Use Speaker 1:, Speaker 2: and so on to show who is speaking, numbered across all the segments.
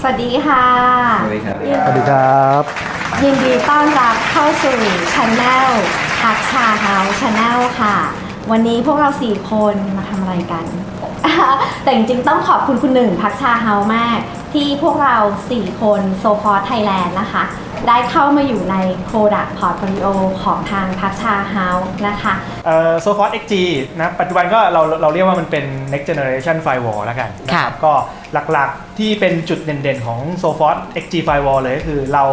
Speaker 1: สวัสดีค่ะ
Speaker 2: สวัสดีครับ
Speaker 3: สวัสดีครับ
Speaker 1: ยินดีต้อนรับเข้าสู่ช anel ทักชาเฮาช anel ค่ะ วันนี้พวกเราสี่คนมาทำอะไรกัน แต่จริงๆต้องขอบคุณคุณหนึ่งพักชาเฮามาก ที่พวกเราสี่คนโซฟอร์ไทยแลนด์นะคะ ได้เข้ามาอยู่ใน Product Portfolio ของทางพักชาเฮานะคะ
Speaker 3: เอ่อ s o f o r XG นะปัจจุบันก็เราเราเรียกว่ามันเป็น next generation firewall แล้วกันนะค
Speaker 4: ค่ะ
Speaker 3: รับก็หลักๆที่เป็นจุดเด่นๆของ s o f o r XG firewall เลยก็คือเรา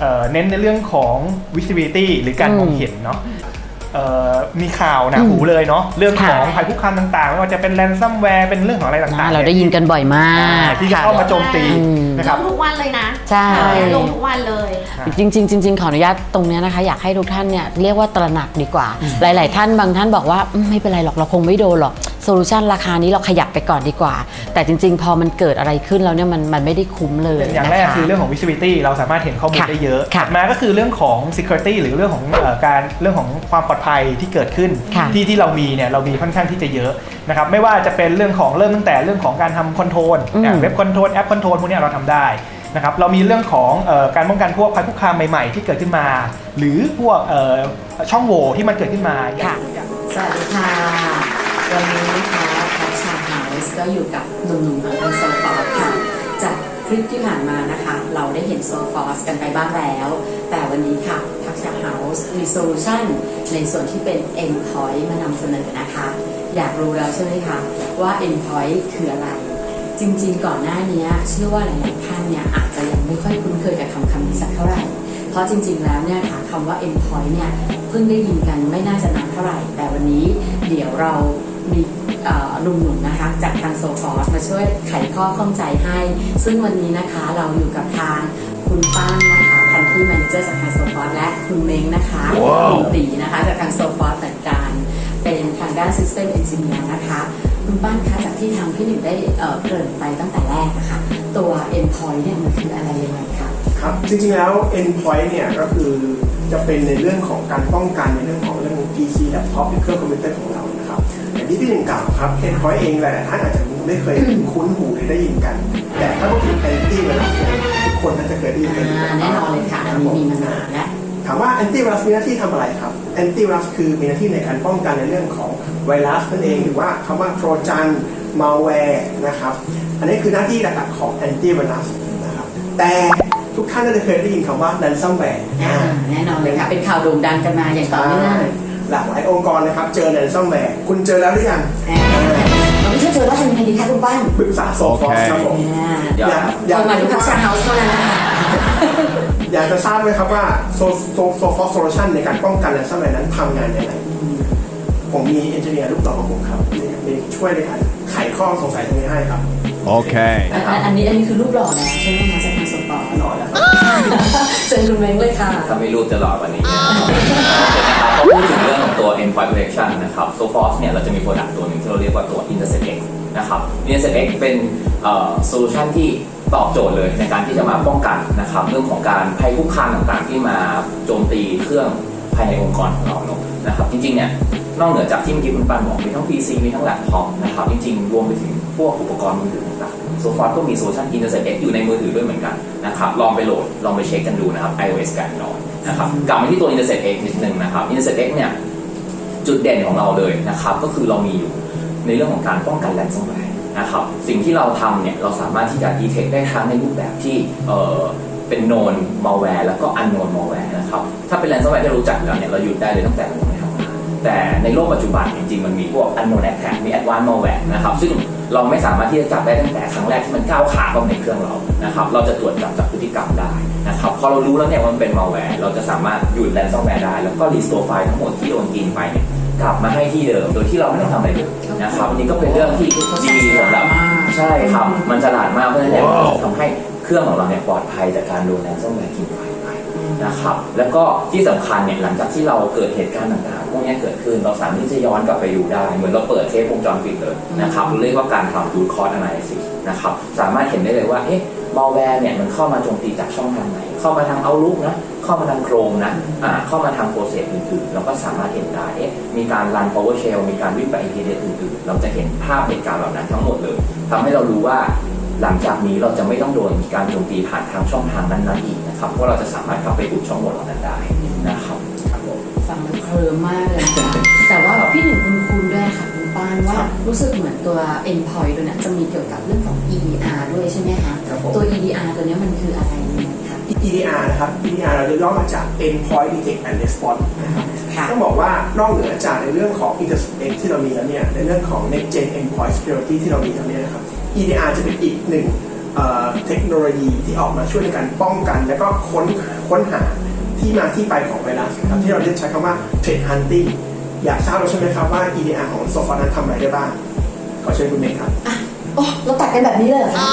Speaker 3: เอ่อเน้นในเรื่องของ visibility หรือการมองเห็นเนาะเอ่อ มีข่าวหนะหูเลยเนาะเรื่องของ
Speaker 4: ค่ะ
Speaker 3: ภัยคุกคามต่างๆไม่ว่าจะเป็น ransomware เป็นเรื่องของอะไรต่าง
Speaker 4: นะ
Speaker 3: ๆ
Speaker 4: เราได้ยินกันบ่อยมาก
Speaker 3: ที่จะ
Speaker 4: ค่ะ
Speaker 3: เข้ามาโจมตี
Speaker 4: อืม
Speaker 3: นะค
Speaker 1: ล
Speaker 3: รับ
Speaker 1: งทุกวันเลยนะ
Speaker 4: ใช่
Speaker 1: ลงทุกวันเลย
Speaker 4: จริงๆจริงๆขออนุญาตตรงเนี้ยนะคะ อยากให้ทุกท่านเนี่ยเรียกว่าตระหนักดีกว่า หลาย ๆ ท่านบางท่านบอกว่าอืมไม่เป็นไรหรอกเราคงไม่โดนหรอก โซลูชันราคานี้เราขยับไปก่อนดีกว่า แต่จริง ๆ พอมันเกิดอะไรขึ้นแล้วเนี่ยมันมันไม่ได้คุ้มเลย
Speaker 3: อย่างแรก
Speaker 4: นะะ
Speaker 3: คือเรื่องของ visibility เราสามารถเห็นข้อมูล
Speaker 4: ค่ะ
Speaker 3: ได้เยอะ
Speaker 4: ค่ะ
Speaker 3: ถัดมาก็คือเรื่องของ security หรือเรื่องของเอ่อการเรื่องของความปลอดภัยที่เกิดขึ้น
Speaker 4: ค่ะ
Speaker 3: ที่ที่เรามีเนี่ยเรามีค่อนข้างที่จะเยอะนะครับไม่ว่าจะเป็นเรื่องของเริ่มตั้งแต่เรื่องของการทำคอนโทรล
Speaker 4: อืม
Speaker 3: เว็บคอนโทรลแอปคอนโทรลพวกเนี้ยเราทำได้นะครับเรามีเรื่องของเอ่อการป้องกันพวกภัยคุกคามใหม่ๆ ที่เกิดขึ้นมา หรือพวกเอ่อช่องโหว่ที่มันเกิดขึ้นมาอย่าง
Speaker 5: สวัสดีค่ะ วันนี้นะคะพัชชาเฮาส์ก็อยู่กับหนุ่มๆของทางโซฟอร์ค่ะ จากคลิปที่ผ่านมานะคะ เราได้เห็นโซฟอร์สกันไปบ้างแล้ว แต่วันนี้ค่ะพัชชาเฮาส์มีโซลูชันในส่วนที่เป็น Endpoint มานำเสนอนะคะ อยากรู้แล้วใช่ไหมคะ ว่า Endpoint คืออะไร จริงๆ ก่อนหน้านี้เชื่อว่าหลายๆท่านเนี่ยอาจจะยังไม่ค่อยคุ้นเคยกับคำคำนี้สักเท่าไหร่เพราะจริงๆ แล้วเนี่ยค่ะคำว่า endpoint เนี่ยเพิ่งได้ยินกันไม่น่าจะนานเท่าไหร่ แต่วันนี้เดี๋ยวเรา มีเอ่อหนุ่มๆนะคะจากทางโซฟอร์มาช่วยไขข้อข้องใจให้ ซึ่งวันนี้นะคะเราอยู่กับทางคุณป้านนะคะคันที่แมเนเจอร์จากทางโซฟอร์และคุณเม้งนะคะคุณตีนะคะจากทางโซฟอร์เหมือนกันเป็นทางด้าน System Engineer นะคะคุณป้านคะจากที่ทางพี่หนึ่งได้เอ่อเกริ่นไปตั้งแต่แรกนะคะตัว endpoint เนี่ยมันคืออะไรยังไงคะ
Speaker 6: ครับจริงๆแล้ว endpoint เนี่ยก็คือจะเป็นในเรื่องของการป้องกันในเรื่องของเรื่อง PC laptop หรือเครื่องคอมพิวเตอร์ของเรา ที่พี่หนึ่งกล่าวครับ endpoint เองหลายๆท่านอาจจะไม่เคยคุ้นหูหรือได้ยินกัน แต่ถ้าพูดถึง anti virus เนี่ยทุกคนน่าจะเคยได้ยินกันอยู่
Speaker 5: อ่าแน่นอนเลยค่ะอันนี้มีมานานแล้ว
Speaker 6: ถามว่า anti virus มีหน้าที่ทำอะไรครับ anti virus คือมีหน้าที่ในการป้องกันในเรื่องของไวรัสนั่นเองหรือว่าคำว่าโทรจัน malware นะครับ อันนี้คือหน้าที่หลักๆของ anti virus นะครับแต่ทุกท่านน่าจะเคยได้ยินคำว่า ransomware
Speaker 5: อ่าแน่นอนเลยค่ะเป็นข่าวโด่งดังกันมาอย่างต่อเนื่อง
Speaker 6: หลากหลายองค์กรนะครับ เจอ ransomware คุณเจอแล้วหรือยัง
Speaker 5: อ่าเราไม่ใช่เจอว่าทำยังไงดีคะคุณป้าน
Speaker 6: ปรึกษาโซฟอสครับผม
Speaker 5: อ่า
Speaker 2: เดี๋ยว
Speaker 6: อยากอ
Speaker 5: โท
Speaker 6: ยาก
Speaker 5: รมาที่พักชาเฮาส์เท่านั้นนะคะ
Speaker 6: อยากจะทราบไหมครับว่าโซโซโซฟอสโซลูชันในการป้องกัน ransomware นั้นทำงานยังไงผมมีเอนจิเนียร์ลูกน้องของผมครับมีช่วยในการไขข้อสงสัยตรงนี้ให้ครับ
Speaker 7: Okay.
Speaker 5: อันอันอันนี้อันนี้คือรูปหล่อแล้วใช่ไหมคะจากทางสปอร์ต
Speaker 6: หน่อยนะครับ
Speaker 5: เชิญคุณเม้งเลยค่ะ
Speaker 2: ถ้าไม่รูปจะหล่อกว่านี้นะครับ พอพูดถึงเรื่องของตัว endpoint protection นะครับ Sophos เนี่ยเราจะมีโปรดักต์ตัวหนึ่งที่เราเรียกว่าตัว Intercept X นะครับ Intercept X เป็นโซลูชันที่ตอบโจทย์เลยในการที่จะมาป้องกันนะครับเรื่องของการภัยคุกคามต่างๆ ที่มาโจมตีเครื่องภายในองค์กรของเราเนอะนะครับ จริงๆเนี่ยนอกเหนือจากที่เมื่อกี้คุณปานบอกมีทั้ง PC มีทั้งแล็ปท็อปนะครับจริงๆ รวมไปถึงพวกอุปกรณ์มือถือต่างๆ Sophos ก็มีโซลูชัน Intercept X อยู่ในมือถือด้วยเหมือนกันนะครับลองไปโหลดลองไปเช็คกันดูนะครับ iOS กับ Android นะครับกลับมาที่ตัว intersect X นิดนึงนะครับ intersect X เนี่ยจุดเด่นของเราเลยนะครับ ก็คือเรามีอยู่ในเรื่องของการป้องกันแรนซัมแวร์นะครับ สิ่งที่เราทำเนี่ยเราสามารถที่จะ detect ได้ทั้งในรูปแบบที่เอ่อเป็น known malware แล้วก็ unknown malware นะครับ ถ้าเป็นแรนซัมแวร์ที่รู้จักแล้วเนี่ยเราหยุดได้เลยตั้งแต่ แต่ในโลกปัจจุบันจริงๆ มันมีพวก unknown attack มี advanced malware นะครับ ซึ่งเราไม่สามารถที่จะจับได้ตั้งแต่ครั้งแรกที่มันก้าวขาเข้ามาในเครื่องเรา นะครับ เราจะตรวจจับจากพฤติกรรมได้นะครับ พอเรารู้แล้วเนี่ยว่ามันเป็น malware เราจะสามารถหยุดแรนซัมแวร์ได้ แล้วก็ restore ไฟล์ทั้งหมดที่โดนกินไปเนี่ยกลับมาให้ที่เดิม โดยที่เราไม่ต้องทำอะไรเลยนะครับอันนี้ก็เป็นเรื่องที่ดีสำหรับใช่ครับ มันฉลาดมากเพราะฉะนั้นเนี่ยมันจะทำให้เครื่องของเราเนี่ยปลอดภัยจากการโดนแรนซัมแวร์กินไฟไป นะครับ แล้วก็ที่สำคัญเนี่ยหลังจากที่เราเกิดเหตุการณ์ต่างๆพวกนี้เกิดขึ้นเราสามารถที่จะย้อนกลับไปดูได้ เหมือนเราเปิดเทปวงจรปิดเลยนะครับเรียกว่าการทำ root cause analysis นะครับสามารถเห็นได้เลยว่าเอ๊ะ malware เนี่ยมันเข้ามาโจมตีจากช่องทางไหน เข้ามาทาง Outlook นะ เข้ามาทาง Chrome นะ อ่า เข้ามาทางโปรเซสอื่นๆ เราก็สามารถเห็นได้ เอ๊ะ มีการ run PowerShell มีการวิ่งไป IP address อื่นๆ เราจะเห็นภาพเหตุการณ์เหล่านั้นทั้งหมดเลยทำให้เรารู้ว่า หลังจากนี้เราจะไม่ต้องโดนการโจมตีผ่านทางช่องทางนั้นๆอีกนะครับเพราะเราจะสามารถกลับไปอุดช่องโหว่เหล่านั้นได้นะครับ
Speaker 6: ครับผม
Speaker 5: ฟังแล้วเคลิ้มมากเลยนะคะแต่ว่าพี่หนึ่งคุณคุณด้วยค่ะคุณป้านว่ารู้สึกเหมือนตัว endpoint ตัวเนี้ยจะมีเกี่ยวกับเรื่องของ EDR ด้วยใช่ไหมคะ
Speaker 6: ครับผม
Speaker 5: ตัว EDR ตัวเนี้ยมันคืออะไรยังไงคะ
Speaker 6: EDR นะครับ EDR เราจะย่อมาจาก Endpoint Detect and Response นะครับ
Speaker 5: ค่ะ
Speaker 6: ต้องบอกว่านอกเหนือจากในเรื่องของ Intercept ที่เรามีแล้วเนี่ยในเรื่องของ Next Gen Endpoint Security ที่เรามีแล้วเนี่ยนะครับ EDR จะเป็นอีกหนึ่งเอ่อเทคโนโลยีที่ออกมาช่วยในการป้องกัน แล้วก็ค้นค้นหาที่มาที่ไปของไวรัสนะครับที่เราเรียกใช้คำว่า Threat Hunting อยากทราบแล้วใช่ไหมครับว่า EDR ของโซฟานั้นทำอะไรได้บ้างขอเชิญคุณเมย์ครับ
Speaker 5: โอ้เราตัดกันแบบนี้เลยเหรอคะ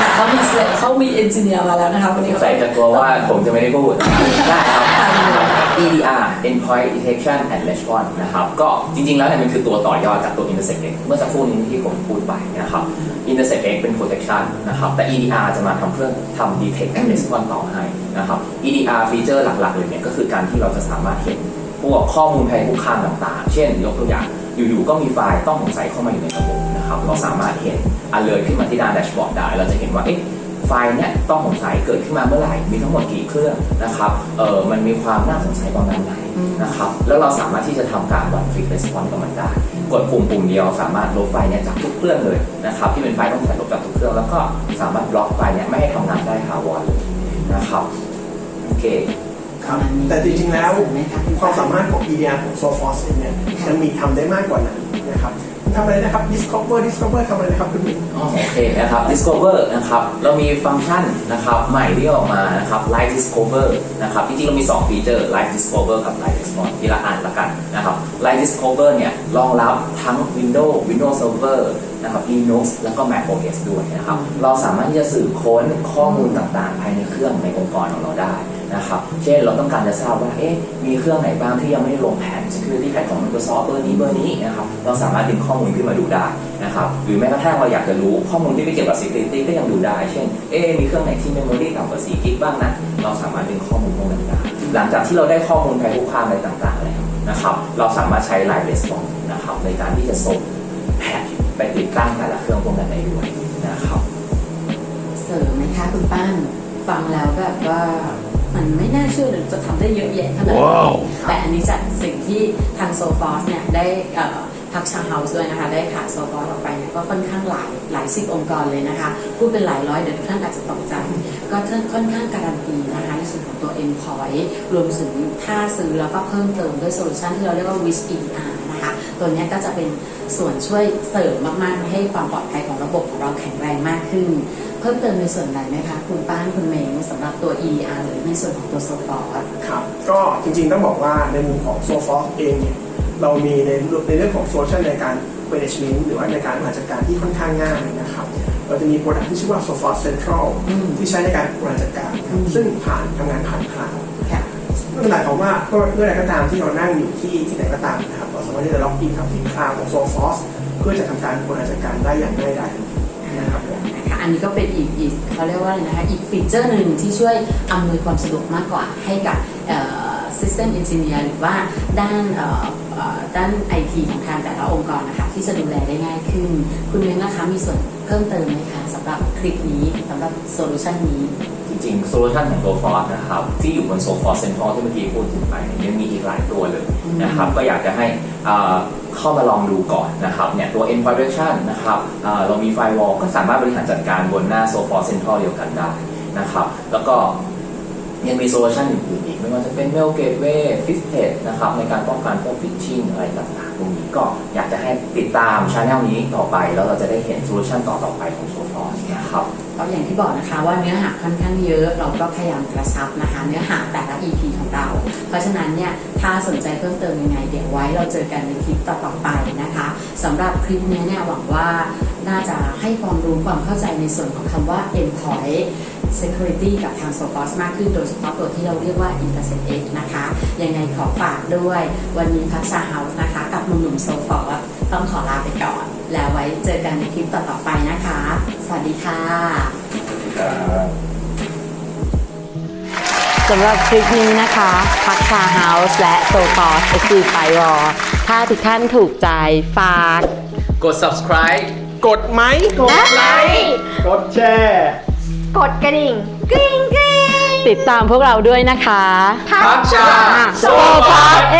Speaker 5: ค่ะเขามีเซเขามีเอนจิเนียร์มาแล้วนะคะวันนี้
Speaker 2: ใส่จะกลัวว่าผมจะไม่ได้พูดได้ครับ EDR Endpoint Detection and Response นะครับ ก็จริงๆ แล้วเนี่ยมันคือตัวต่อยอดจากตัว Intercept X เมื่อสักครู่นี้ที่ผมพูดไปนะครับ Intercept X เป็น protection นะครับ แต่ EDR จะมาทำเพื่อทำ detect and response ต่อให้นะครับ EDR ฟีเจอร์หลักๆ เลยเนี่ยก็คือการที่เราจะสามารถเห็นพวกข้อมูลภัยคุกคามต่างๆ เช่น ยกตัวอย่าง อยู่ๆ ก็มีไฟล์ต้องสงสัยเข้ามาอยู่ในระบบนะครับ เราสามารถเห็น alert ขึ้นมาที่หน้าแดชบอร์ดได้ เราจะเห็นว่า เอ๊ะ ไฟล์เนี่ยต้องสงสัยเกิดขึ้นมาเมื่อไหร่ มีทั้งหมดกี่เครื่องนะครับเออมันมีความน่าสงสัยประมาณไหนนะครับแล้วเราสามารถที่จะทำการวันคลิก response กับมันได้ กดปุ่มปุ่มเดียวสามารถลบไฟล์เนี่ยจากทุกเครื่องเลยนะครับที่เป็นไฟล์ต้องสงสัยลบจากทุกเครื่องแล้วก็สามารถบล็อกไฟล์เนี่ยไม่ให้ทำงานได้ถาวรเลยนะครับโอเค
Speaker 6: ครับแต่จริงๆแล้วความสามารถของ EDR ของ Sophos เองเนี่ยยังมีทำได้มากกว่านั้นนะครับ ทำอะไรนะครับ Discover Discover ทำอะไรนะครับคุณมิ้น
Speaker 2: อ๋อโอเคนะครับ Discover นะครับเรามีฟังก์ชันนะครับใหม่ที่ออกมานะครับ Live Discover นะครับจริงๆเรามี 2 ฟีเจอร์ Live Discover กับ Live Response ทีละอันละกันนะครับ Live Discover เนี่ยรองรับทั้ง Windows Windows Server นะครับ Linux แล้วก็ Mac OS ด้วยนะครับ เราสามารถที่จะสืบค้นข้อมูลต่างๆ ภายในเครื่องในองค์กรของเราได้ นะครับ เช่นเราต้องการจะทราบว่า เอ๊ะ มีเครื่องไหนบ้างที่ยังไม่ได้ลงแผน security แผนของ Microsoft เบอร์นี้เบอร์นี้นะครับ เราสามารถดึงข้อมูลขึ้นมาดูได้นะครับ หรือแม้กระทั่งเราอยากจะรู้ข้อมูลที่ไม่เกี่ยวกับ security ก็ยังดูได้ เช่น เอ๊ะ มีเครื่องไหนที่ memory ต่ำกว่า4กิกบ้างนะ เราสามารถดึงข้อมูลพวกนั้นได้ หลังจากที่เราได้ข้อมูลภัยคุกคามอะไรต่างๆแล้วนะครับ เราสามารถใช้ live response นะครับในการที่จะส่งแพทไปติดตั้งแต่ละเครื่องพวกนั้นได้ด้วยนะครับ
Speaker 5: เสริมไหมคะคุณป้านฟังแล้วแบบว่า มันไม่น่าเชื่อเลยจะทำได้เยอะแยะขนาดนี้แต่อันนี้จากสิ่งที่ทางโซฟอสเนี่ยได้เอ่อพักชาเฮาส์ด้วยนะคะ ได้ขายโซฟอสออกไปเนี่ยก็ค่อนข้างหลายหลายสิบองค์กรเลยนะคะ พูดเป็นหลายร้อยเดี๋ยวทุกท่านอาจจะตกใจ ก็ค่อนข้างการันตีนะคะในส่วนของตัว Endpoint รวมถึงถ้าซื้อแล้วก็เพิ่มเติมด้วยโซลูชันที่เราเรียกว่า Wish ER นะคะ ตัวเนี้ยก็จะเป็นส่วนช่วยเสริมมาก ๆ ให้ความปลอดภัยของระบบของเราแข็งแรงมากขึ้น เพิ่มเติมในส่วนไหนไหมคะคุณป้านคุณเมงสำหรับตัว ER หรือในส่วนของตัวโซฟอร์
Speaker 6: ครับก็จริงๆต้องบอกว่าในมุมของ Sophos เองเนี่ยเรามีในในเรื่องของโซลูชันในการ management หรือว่าในการบริหารจัดการที่ค่อนข้างง่ายนะครับ เราจะมีโปรดักที่ชื่อว่า Sophos Central
Speaker 5: อืม
Speaker 6: ที่ใช้ในการบริหารจัดการครับซึ่งผ่านทำงานผ่านคลาวด์
Speaker 5: ค่ะ
Speaker 6: นั่นหมายความว่าก็เมื่อใดก็ตามที่เรานั่งอยู่ที่ที่ไหนก็ตามนะครับเราสามารถที่จะล็อกอินกับสินค้าของ Sophos เพื่อจะทำการบริหารจัดการได้อย่างง่ายดายนะครับผม
Speaker 5: นะคะ อันนี้ก็เป็นอีกอีกเขาเรียกว่าอะไรนะคะอีกฟีเจอร์หนึ่งที่ช่วยอำนวยความสะดวกมากกว่าให้กับ System Engineer หรือว่าด้าน เอ่อเอ่อด้าน IT ของทางแต่ละองค์กรนะคะที่จะดูแลได้ง่ายขึ้น คุณเม้งนะคะมีส่วนเพิ่มเติมไหมคะสำหรับคลิปนี้สำหรับโซลูชันนี้
Speaker 2: จริงๆโซลูชันของตัวฟอร์นะครับที่อยู่บนโซฟอร์เซ็นทรัลที่เมื่อกี้พูดถึงไปเนี่ยยังมีอีกหลายตัวเลยนะครับก็อยากจะให้อ่าเข้ามาลองดูก่อนนะครับเนี่ยตัว Endpoint Protection นะครับอ่าเรามี Firewall ก็สามารถบริหารจัดการบนหน้าโซฟอร์เซ็นทรัลเดียวกันได้นะครับแล้วก็ ยังมีโซลูชันอื่นๆอีก ไม่ว่าจะเป็นเมลเกตเวฟฟิสเทสนะครับในการป้องกันพวกฟิชชิงอะไรต่างๆตรงนี้ก็อยากจะให้ติดตามช anel นี้ต่อไป แล้วเราจะได้เห็นโซลูชันต่อๆไปของโซฟอร์นะครับ็
Speaker 5: อย่างที่บอกนะคะว่าเนื้อหาค่อนข้างเยอะ เราก็พยายามกระชับนะคะ เนื้อหาแต่ละ EP ของเรา เพราะฉะนั้นเนี่ยถ้าสนใจเพิ่มเติมยังไง เดี๋ยวไว้เราเจอกันในคลิปต่อๆไปนะคะสำหรับคลิปนี้เนี่ยหวังว่าน่าจะให้ความรู้ความเข้าใจในส่วนของคำว่า endpoint security กับทาง Sophos มากขึ้นโดยเฉพาะตัวที่เราเรียกว่า Intercept X นะคะ ยังไงขอฝากด้วย วันนี้พัชชาเฮาส์นะคะ กับหนุ่มๆ Sophos ต้องขอลาไปก่อน แล้วไว้เจอกันในคลิปต่อๆไปนะคะ วัสดีค่ะ
Speaker 4: สำหรับคลิปนี้นะคะ พักชาเฮาส์และโซฟอสเอ็กซ์ไฟวอถ้าทุกท่านถูกใจฝาก
Speaker 2: กด subscribe
Speaker 6: กดไหม
Speaker 3: กดไลค์กดแชร์
Speaker 1: กดกระดิ่งกริ๊งกริ๊ง
Speaker 5: ติดตามพวกเราด้วยนะคะ
Speaker 1: พักชา
Speaker 5: โซฟาเอ